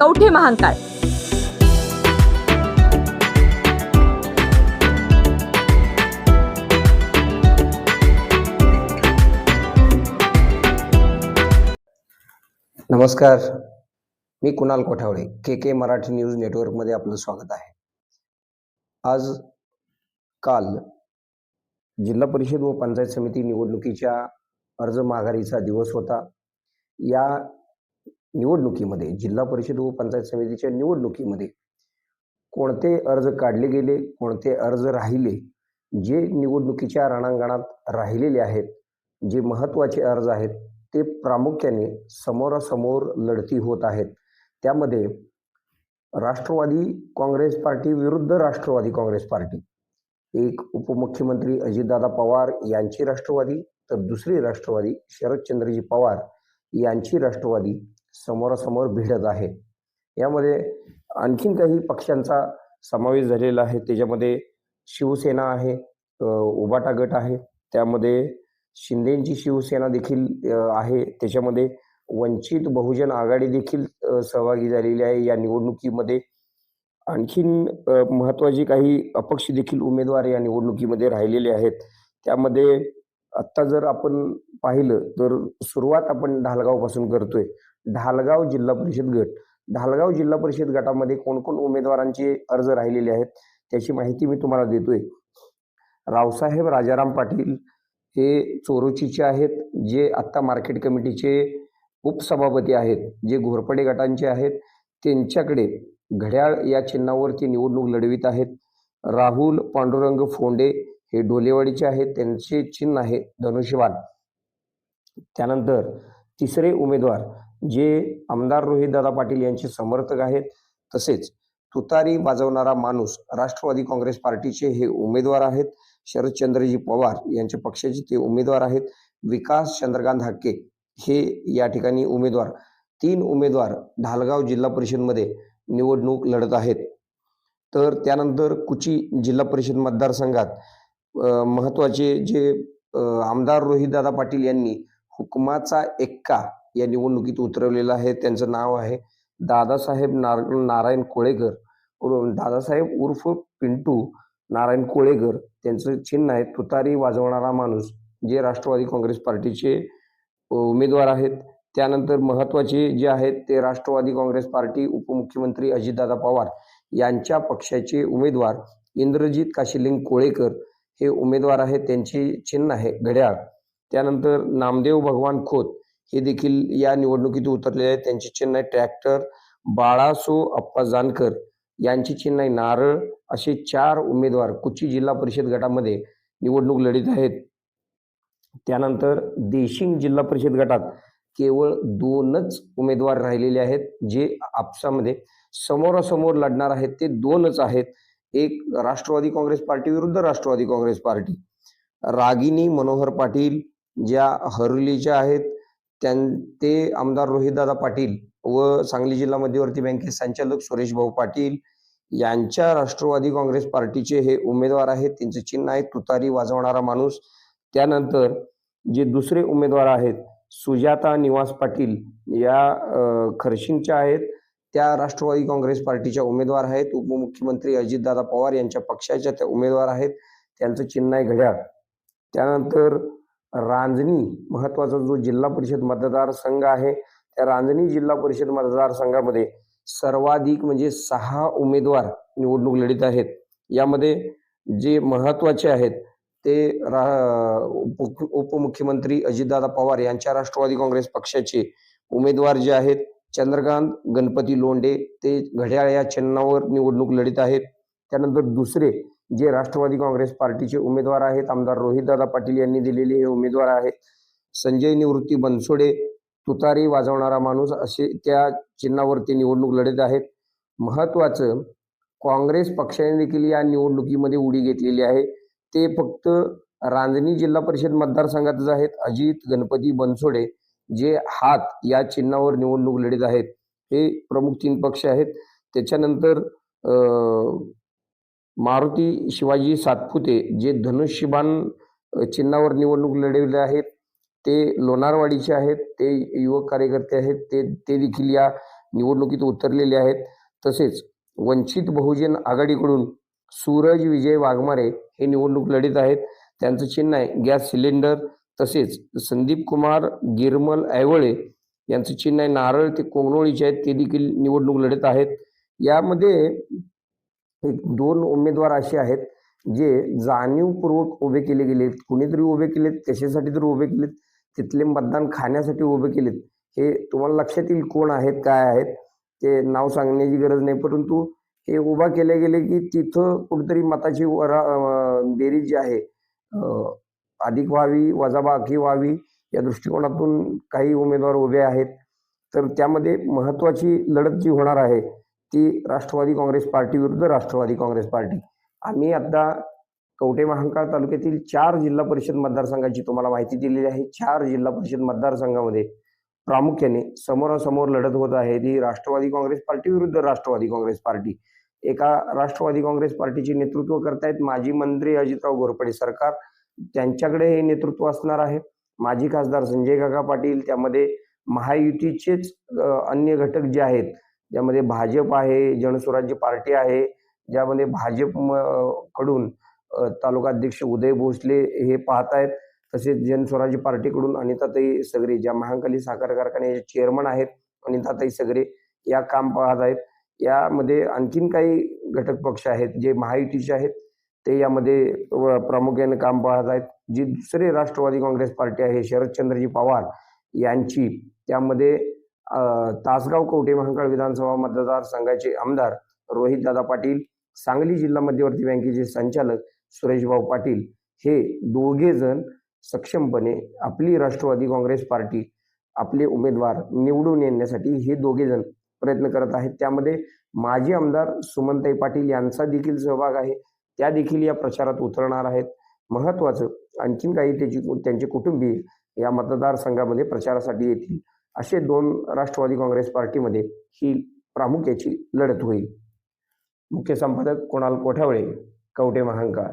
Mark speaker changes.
Speaker 1: कवठे महांकाळ
Speaker 2: नमस्कार. मी Kunal Kothawade K K Marathi news नेटवर्कमध्ये आपलं स्वागत आहे. आज काल जिल्हा परिषद व पंचायत समिती निवडणुकीच्या अर्ज माघारीचा दिवस होता. या निवडणुकीमध्ये जिल्हा परिषद व पंचायत समितीच्या निवडणुकीमध्ये कोणते अर्ज काढले गेले कोणते अर्ज राहिले जे निवडणुकीच्या रणांगणात राहिलेले आहेत जे महत्त्वाचे अर्ज आहेत ते प्रामुख्याने समोरासमोर लढती होत आहेत. त्यामध्ये राष्ट्रवादी काँग्रेस पार्टी विरुद्ध राष्ट्रवादी काँग्रेस पार्टी एक उपमुख्यमंत्री अजितदादा पवार यांची राष्ट्रवादी तर दुसरी राष्ट्रवादी शरदचंद्रजी पवार यांची राष्ट्रवादी समोरासमोर भिडत आहे. यामध्ये आणखीन काही पक्षांचा समावेश झालेला आहे. त्याच्यामध्ये शिवसेना आहे उबाटा गट आहे. त्यामध्ये शिंदेची शिवसेना देखील आहे. त्याच्यामध्ये वंचित बहुजन आघाडी देखील सहभागी झालेली आहे. या निवडणुकीमध्ये आणखीन अ, महत्त्वाचे काही अपक्ष देखील उमेदवार या निवडणुकीमध्ये राहिलेले आहेत. त्यामध्ये आत्ता जर आपण पाहिलं तर सुरुवात आपण ढालगावपासून करतोय. ढालगाव जिल्हा परिषद गट. ढालगाव जिल्हा परिषद गटामध्ये कोणकोण उमेदवारांचे अर्ज राहिलेले आहेत त्याची माहिती मी तुम्हाला देतोय. रावसाहेब राजाराम पाटील हे चोरोचीचे आहेत जे आत्ता मार्केट कमिटीचे उपसभापती आहेत जे घोरपडे गटांचे आहेत. त्यांच्याकडे घड्याळ या चिन्हावरती निवडणूक लढवित आहेत. राहुल पांडुरंग फोंडे हे डोलेवाडीचे आहेत त्यांचे चिन्ह आहे धनुष्यबाण. त्यानंतर तिसरे उमेदवार जे आमदार रोहितदादा पाटील यांचे समर्थक आहेत तसेच तुतारी वाजवणारा माणूस राष्ट्रवादी काँग्रेस पार्टीचे हे उमेदवार आहेत. शरदचंद्रजी पवार यांच्या पक्षाचे ते उमेदवार आहेत. विकास चंद्रकांत हाके हे या ठिकाणी उमेदवार. तीन उमेदवार ढालगाव जिल्हा परिषदमध्ये निवडणूक लढत आहेत. तर त्यानंतर कुची जिल्हा परिषद मतदारसंघात महत्त्वाचे महत्त्वाचे जे आमदार रोहितदादा पाटील यांनी हुकमाचा एक्का या निवडणुकीत उतरवलेला आहे. त्यांचं नाव आहे दादासाहेब नार नारायण कोळेकर दादासाहेब उर्फ पिंटू नारायण कोळेकर त्यांचं चिन्ह आहे. तुतारी वाजवणारा माणूस जे राष्ट्रवादी काँग्रेस पार्टीचे उमेदवार आहेत. त्यानंतर महत्त्वाचे जे आहेत ते राष्ट्रवादी काँग्रेस पार्टी उपमुख्यमंत्री अजितदादा पवार यांच्या पक्षाचे उमेदवार इंद्रजित काशिलिंग कोळेकर हे उमेदवार आहेत. त्यांची चिन्ह आहे. घड्याळ. त्यानंतर नामदेव भगवान खोत हे देखील या निवडणुकीत उतरलेले आहेत. त्यांची चिन्ह आहे ट्रॅक्टर बाळासो अप्पा जानकर यांची चिन्ह आहे नारळ असे चार उमेदवार कुची जिल्हा परिषद गटामध्ये निवडणूक लढीत आहेत. त्यानंतर देशिंग जिल्हा परिषद गटात केवळ दोनच उमेदवार राहिलेले आहेत जे आपसामध्ये समोरासमोर लढणार आहेत. ते दोनच आहेत. एक राष्ट्रवादी काँग्रेस पार्टी विरुद्ध राष्ट्रवादी काँग्रेस पार्टी. रागिनी मनोहर पाटील ज्या हरुलीच्या आहेत त्यां ते आमदार रोहितदादा पाटील व सांगली जिल्हा मध्यवर्ती बँकेचे संचालक सुरेश भाऊ पाटील यांच्या राष्ट्रवादी काँग्रेस पार्टीचे हे उमेदवार आहेत. त्यांचे चिन्ह आहे तुतारी वाजवणारा माणूस. त्यानंतर जे दुसरे उमेदवार आहेत सुजाता निवास पाटील या खर्शींच्या आहेत. त्या राष्ट्रवादी काँग्रेस पार्टीच्या उमेदवार आहेत. उपमुख्यमंत्री अजितदादा पवार यांच्या पक्षाच्या त्या उमेदवार आहेत. त्यांचं चिन्ह आहे घड्याळ. त्यानंतर रांजणी महत्त्वाचा जो जिल्हा परिषद मतदारसंघ आहे त्या रांजणी जिल्हा परिषद मतदारसंघामध्ये सर्वाधिक म्हणजे सहा उमेदवार निवडणूक लढित आहेत. यामध्ये जे महत्त्वाचे आहेत ते रा उप उपमुख्यमंत्री अजितदादा पवार यांच्या राष्ट्रवादी काँग्रेस पक्षाचे उमेदवार जे आहेत चंद्रकांत गणपती लोंढे ते घड्याळ या चिन्हावर निवडणूक लढित आहेत. त्यानंतर दुसरे जे राष्ट्रवादी काँग्रेस पार्टीचे उमेदवार आहेत आमदार रोहितदादा पाटील यांनी दिलेले हे उमेदवार आहेत. संजय निवृत्ती बनसोडे तुतारी वाजवणारा माणूस असे त्या चिन्हावरती निवडणूक लढत आहेत. महत्वाचं काँग्रेस पक्षाने देखील या निवडणुकीमध्ये उडी घेतलेली आहे. ते फक्त रांजणी जिल्हा परिषद मतदारसंघातच आहेत. अजित गणपती बनसोडे जे हात या चिन्हावर निवडणूक लढीत आहेत. हे प्रमुख तीन पक्ष आहेत. त्याच्यानंतर मारुती शिवाजी सातपुते जे धनुष्यबाण चिन्हावर निवडणूक लढवले आहेत ते लोणारवाडीचे आहेत ते युवक कार्यकर्ते आहेत ते ते देखील या निवडणुकीत उतरलेले आहेत. तसेच वंचित बहुजन आघाडीकडून सूरज विजय वाघमारे हे निवडणूक लढत आहेत. त्यांचं चिन्ह आहे गॅस सिलेंडर. तसेच संदीप कुमार गिरमल ऐवळे यांचं चिन्ह आहे नारळ ते कोंगनोळीचे आहेत ते देखील निवडणूक लढत आहेत. यामध्ये एक दोन उमेदवार असे आहेत जे जाणीवपूर्वक उभे केले गेलेत. कुणीतरी उभे केलेत कशासाठी तरी उभे केलेत तिथले मतदान खाण्यासाठी उभे केलेत. हे तुम्हाला लक्षात येईल कोण आहेत काय आहेत ते नाव सांगण्याची गरज नाही. परंतु हे उभा केले गेले की तिथं कुठेतरी मताची वरा बेरीज जी आहे अधिक व्हावी वजाबाकी व्हावी या दृष्टिकोनातून काही उमेदवार उभे आहेत. तर त्यामध्ये महत्वाची लढत जी होणार आहे ती राष्ट्रवादी काँग्रेस पार्टी विरुद्ध राष्ट्रवादी काँग्रेस पार्टी. आम्ही आता कवटे महांकाळ तालुक्यातील चार जिल्हा परिषद मतदारसंघाची तुम्हाला माहिती दिलेली आहे. चार जिल्हा परिषद मतदारसंघामध्ये प्रामुख्याने समोरासमोर लढत होत आहे ती राष्ट्रवादी काँग्रेस पार्टी विरुद्ध राष्ट्रवादी काँग्रेस पार्टी. एका राष्ट्रवादी काँग्रेस पार्टीचे नेतृत्व करतायत माजी मंत्री अजितराव घोरपडे सरकार. त्यांच्याकडे हे नेतृत्व असणार आहे. माजी खासदार संजय काका पाटील त्यामध्ये महायुतीचेच अन्य घटक जे आहेत ज्यामध्ये भाजप आहे जनस्वराज्य पार्टी आहे ज्यामध्ये भाजप म- कडून तालुकाध्यक्ष उदय भोसले हे पाहत आहेत तसेच जनस्वराज्य पार्टीकडून अनिताताई सगरे ज्या महांकाली साखर कारखान्याचे चेअरमन आहेत अनिताताई सगरे या काम पाहत आहेत यामध्ये आणखीन काही घटक पक्ष आहेत जे महायुतीचे आहेत ते यामध्ये प्रामुख्याने काम पाहत आहेत जी दुसरे राष्ट्रवादी काँग्रेस पार्टी आहे शरदचंद्रजी पवार यांची त्यामध्ये तासगाव कवठे महांकाळ विधानसभा मतदारसंघाचे आमदार रोहितदादा पाटील सांगली जिल्हा मध्यवर्ती बँकेचे संचालक सुरेशभाऊ पाटील हे दोघे जण सक्षमपणे आपली राष्ट्रवादी काँग्रेस पार्टी आपले उमेदवार निवडून येण्यासाठी हे दोघे जण प्रयत्न करत आहेत. त्यामध्ये माजी आमदार सुमनताई पाटील यांचा देखील सहभाग आहे. त्या देखील या प्रचारात उतरणार आहेत. महत्वाचं आणखीन काही त्याची त्यांचे कुटुंबीय या मतदारसंघामध्ये प्रचारासाठी येतील. असे दोन राष्ट्रवादी काँग्रेस पार्टीमध्ये ही प्रामुख्याची लढत होईल. मुख्य संपादक कुणाल कोठावळे कवटे महांकाळ.